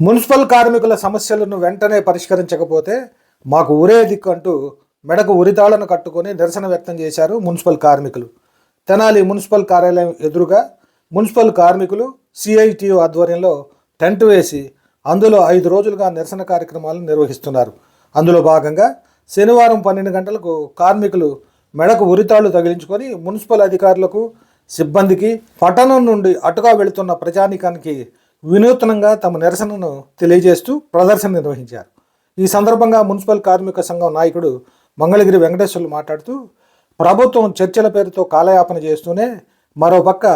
Municipal కార్మికుల సమస్యలను వెంటనే పరిష్కరించకపోతే మాకు ఉరే దిక్కంటూ మెడకు ఉరితాళను కట్టుకొని నిరసన వ్యక్తం చేశారు మున్సిపల్ కార్మికులు. తెనాలి మున్సిపల్ కార్యాలయం ఎదురుగా మున్సిపల్ కార్మికులు సిఐటియు ఆధ్వర్యంలో టెంట్ వేసి అందులో ఐదు రోజులుగా నిరసన కార్యక్రమాలు నిర్వహిస్తున్నారు. అందులో భాగంగా శనివారం పన్నెండు గంటలకు కార్మికులు మెడకు ఉరితాళ్ళు తగిలించుకొని మున్సిపల్ అధికారులకు సిబ్బందికి పట్టణం నుండి అటుగా వెళుతున్న ప్రజానీకానికి వినూత్నంగా తమ నిరసనను తెలియజేస్తూ ప్రదర్శన నిర్వహించారు. ఈ సందర్భంగా మున్సిపల్ కార్మిక సంఘం నాయకుడు మంగళగిరి వెంకటేశ్వర్లు మాట్లాడుతూ ప్రభుత్వం చర్చల పేరుతో కాలయాపన చేస్తూనే మరోపక్క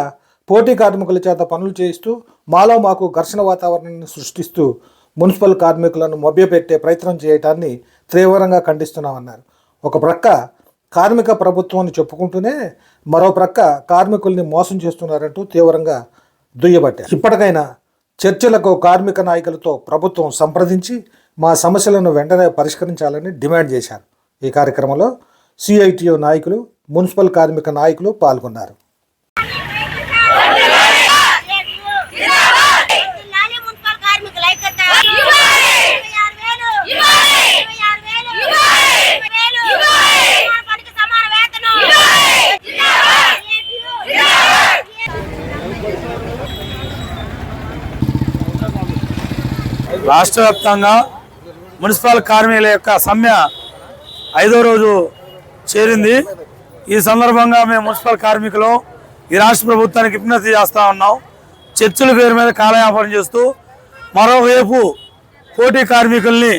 పోటీ కార్మికుల చేత పనులు చేయిస్తూ మాలో మాకు ఘర్షణ వాతావరణాన్ని సృష్టిస్తూ మున్సిపల్ కార్మికులను మభ్యపెట్టే ప్రయత్నం చేయటాన్ని తీవ్రంగా ఖండిస్తున్నామన్నారు. ఒక ప్రక్క కార్మిక ప్రభుత్వాన్ని చెప్పుకుంటూనే మరో ప్రక్క కార్మికుల్ని మోసం చేస్తున్నారంటూ తీవ్రంగా దుయ్యబట్టారు. ఇప్పటికైనా చర్చలకు కార్మిక నాయకులతో ప్రభుత్వం సంప్రదించి మా సమస్యలను వెంటనే పరిష్కరించాలని డిమాండ్ చేశారు. ఈ కార్యక్రమంలో సిఐటియు నాయకులు మున్సిపల్ కార్మిక నాయకులు పాల్గొన్నారు. రాష్ట్ర వ్యాప్తంగా మున్సిపల్ కార్మికుల యొక్క సమ్మె ఐదో రోజు చేరింది. ఈ సందర్భంగా మేము మున్సిపల్ కార్మికులు ఈ రాష్ట్ర ప్రభుత్వానికి విజ్ఞప్తి చేస్తూ ఉన్నాం. చర్చల పేరు మీద కాలయాపన చేస్తూ మరోవైపు పోటీ కార్మికుల్ని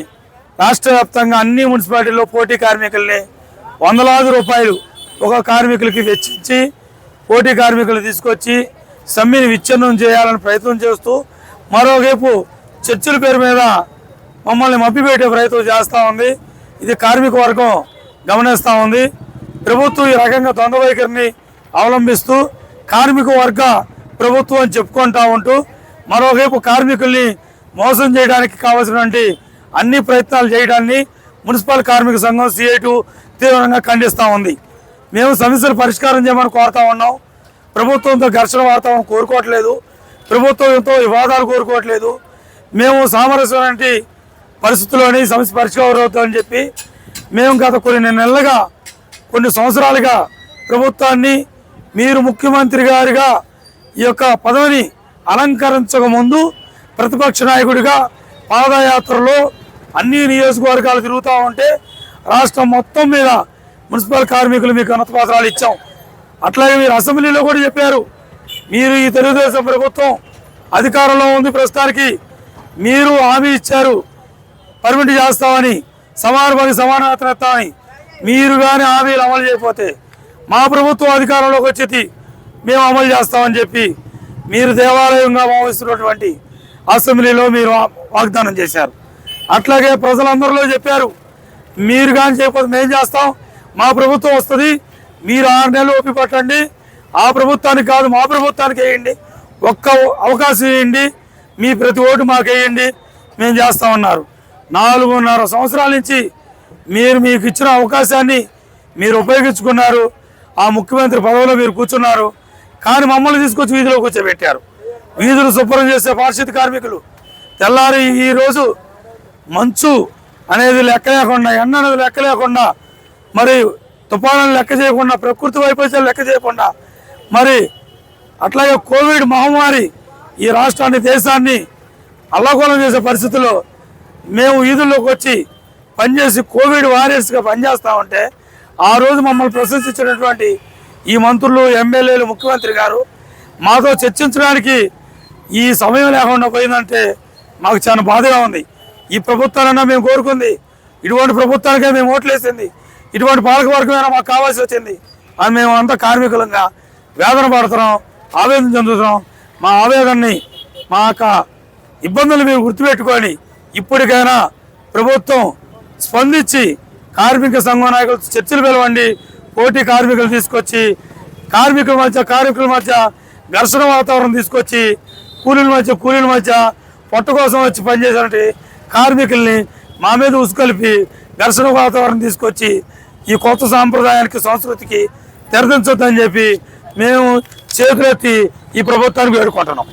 రాష్ట్ర వ్యాప్తంగా అన్ని మున్సిపాలిటీల్లో పోటీ కార్మికుల్ని వందలాది రూపాయలు ఒక కార్మికులకి వెచ్చించి పోటీ కార్మికులు తీసుకొచ్చి సమ్మెని విచ్ఛిన్నం చేయాలని ప్రయత్నం చేస్తూ మరోవైపు చర్చిల పేరు మీద మమ్మల్ని మభ్యపెట్టే ప్రయత్నం చేస్తూ ఉంది. ఇది కార్మిక వర్గం గమనిస్తూ ఉంది. ప్రభుత్వం ఈ రకంగా ద్వంద్వ వైఖరిని అవలంబిస్తూ కార్మిక వర్గ ప్రభుత్వం అని చెప్పుకుంటా ఉంటూ మరోవైపు కార్మికుల్ని మోసం చేయడానికి కావాల్సినటువంటి అన్ని ప్రయత్నాలు చేయడాన్ని మున్సిపల్ కార్మిక సంఘం సిఐటు తీవ్రంగా ఖండిస్తూ ఉంది. మేము సమస్యలు పరిష్కారం చేయమని కోరుతా ఉన్నాం. ప్రభుత్వంతో ఘర్షణ వాడతామని కోరుకోవట్లేదు. ప్రభుత్వంతో వివాదాలు కోరుకోవట్లేదు. మేము సామరస్యం లాంటి పరిస్థితుల్లోని సమస్య పరిష్కారం చెప్పి మేము గత కొన్ని నెలలుగా కొన్ని సంవత్సరాలుగా ప్రభుత్వాన్ని మీరు ముఖ్యమంత్రి గారిగా ఈ యొక్క పదవిని అలంకరించక ముందు ప్రతిపక్ష నాయకుడిగా పాదయాత్రలో అన్ని నియోజకవర్గాలు తిరుగుతూ ఉంటే రాష్ట్రం మొత్తం మీద మున్సిపల్ కార్మికులు మీకు అన్నతపాత్రాలు ఇచ్చాం. అట్లాగే మీరు అసెంబ్లీలో కూడా చెప్పారు. మీరు ఈ తెలుగుదేశం ప్రభుత్వం అధికారంలో ఉంది ప్రస్తుతానికి. మీరు హామీ ఇచ్చారు. పర్మిట్ చేస్తామని సమాన పని సమాన వేతనం మీరు కానీ హామీలు అమలు చేయకపోతే మా ప్రభుత్వం అధికారంలోకి వచ్చేది మేము అమలు చేస్తామని చెప్పి మీరు దేవాలయంగా భావిస్తున్నటువంటి అసెంబ్లీలో మీరు వా- వాగ్దానం చేశారు. అట్లాగే ప్రజలందరిలో చెప్పారు మీరు కానీ చేయకపోతే మేము చేస్తాం మా ప్రభుత్వం వస్తుంది మీరు ఆరు నెలలు ఓపి పట్టండి ఆ ప్రభుత్వానికి కాదు మా ప్రభుత్వానికి వేయండి ఒక్క అవకాశం వేయండి మీ ప్రతి ఓటు మాకు వేయండి. మేము చేస్తామన్నారు నాలుగున్నర సంవత్సరాల నుంచి మీరు మీకు ఇచ్చిన అవకాశాన్ని మీరు ఉపయోగించుకున్నారు. ఆ ముఖ్యమంత్రి పదవిలో మీరు కూర్చున్నారు. కానీ మమ్మల్ని తీసుకొచ్చి వీధిలో కూర్చోబెట్టారు. వీధులు శుభ్రం చేసే పారిశుద్ధ కార్మికులు. తెల్లారి ఈ రోజు మంచు అనేది లెక్క లేకుండా ఎండ అనేది లెక్క లేకుండా మరి తుఫానులు లెక్క చేయకుండా ప్రకృతి వైపరీత్యాలు లెక్క చేయకుండా మరి అట్లాగే కోవిడ్ మహమ్మారి ఈ రాష్ట్రాన్ని దేశాన్ని అల్లకూలం చేసే పరిస్థితుల్లో మేము వీధుల్లోకి వచ్చి పనిచేసి కోవిడ్ వారియర్స్గా పనిచేస్తామంటే ఆ రోజు మమ్మల్ని ప్రశంసించినటువంటి ఈ మంత్రులు ఎమ్మెల్యేలు ముఖ్యమంత్రి గారు మాతో చర్చించడానికి ఈ సమయం లేకుండా పోయిందంటే మాకు చాలా బాధగా ఉంది. ఈ ప్రభుత్వాలన్నా మేము కోరుకుంది. ఇటువంటి ప్రభుత్వానికే మేము ఓట్లేసింది. ఇటువంటి పాలకవర్గమైనా మాకు కావాల్సి వచ్చింది. అని మేము అంతా కార్మికులంగా వేదన పడుతున్నాం ఆవేదన చెందుతున్నాం. మా ఆవేదనని మా యొక్క ఇబ్బందులు మీరు గుర్తుపెట్టుకొని ఇప్పటికైనా ప్రభుత్వం స్పందించి కార్మిక సంఘం నాయకులు చర్చలు పిలవండి పోటీ కార్మికులు తీసుకొచ్చి కార్మికుల మధ్య కార్మికుల మధ్య ఘర్షణ వాతావరణం తీసుకొచ్చి కూలీల మధ్య కూలీల మధ్య పొట్ట కోసం వచ్చి పనిచేసినటువంటి కార్మికుల్ని మా మీద ఉసుకొలిపి ఘర్షణ వాతావరణం తీసుకొచ్చి ఈ కొత్త సాంప్రదాయానికి సంస్కృతికి తెరదించొద్దని చెప్పి మేము చేతులెత్తి ఈ ప్రభుత్వానికి వేడుకుంటున్నాం.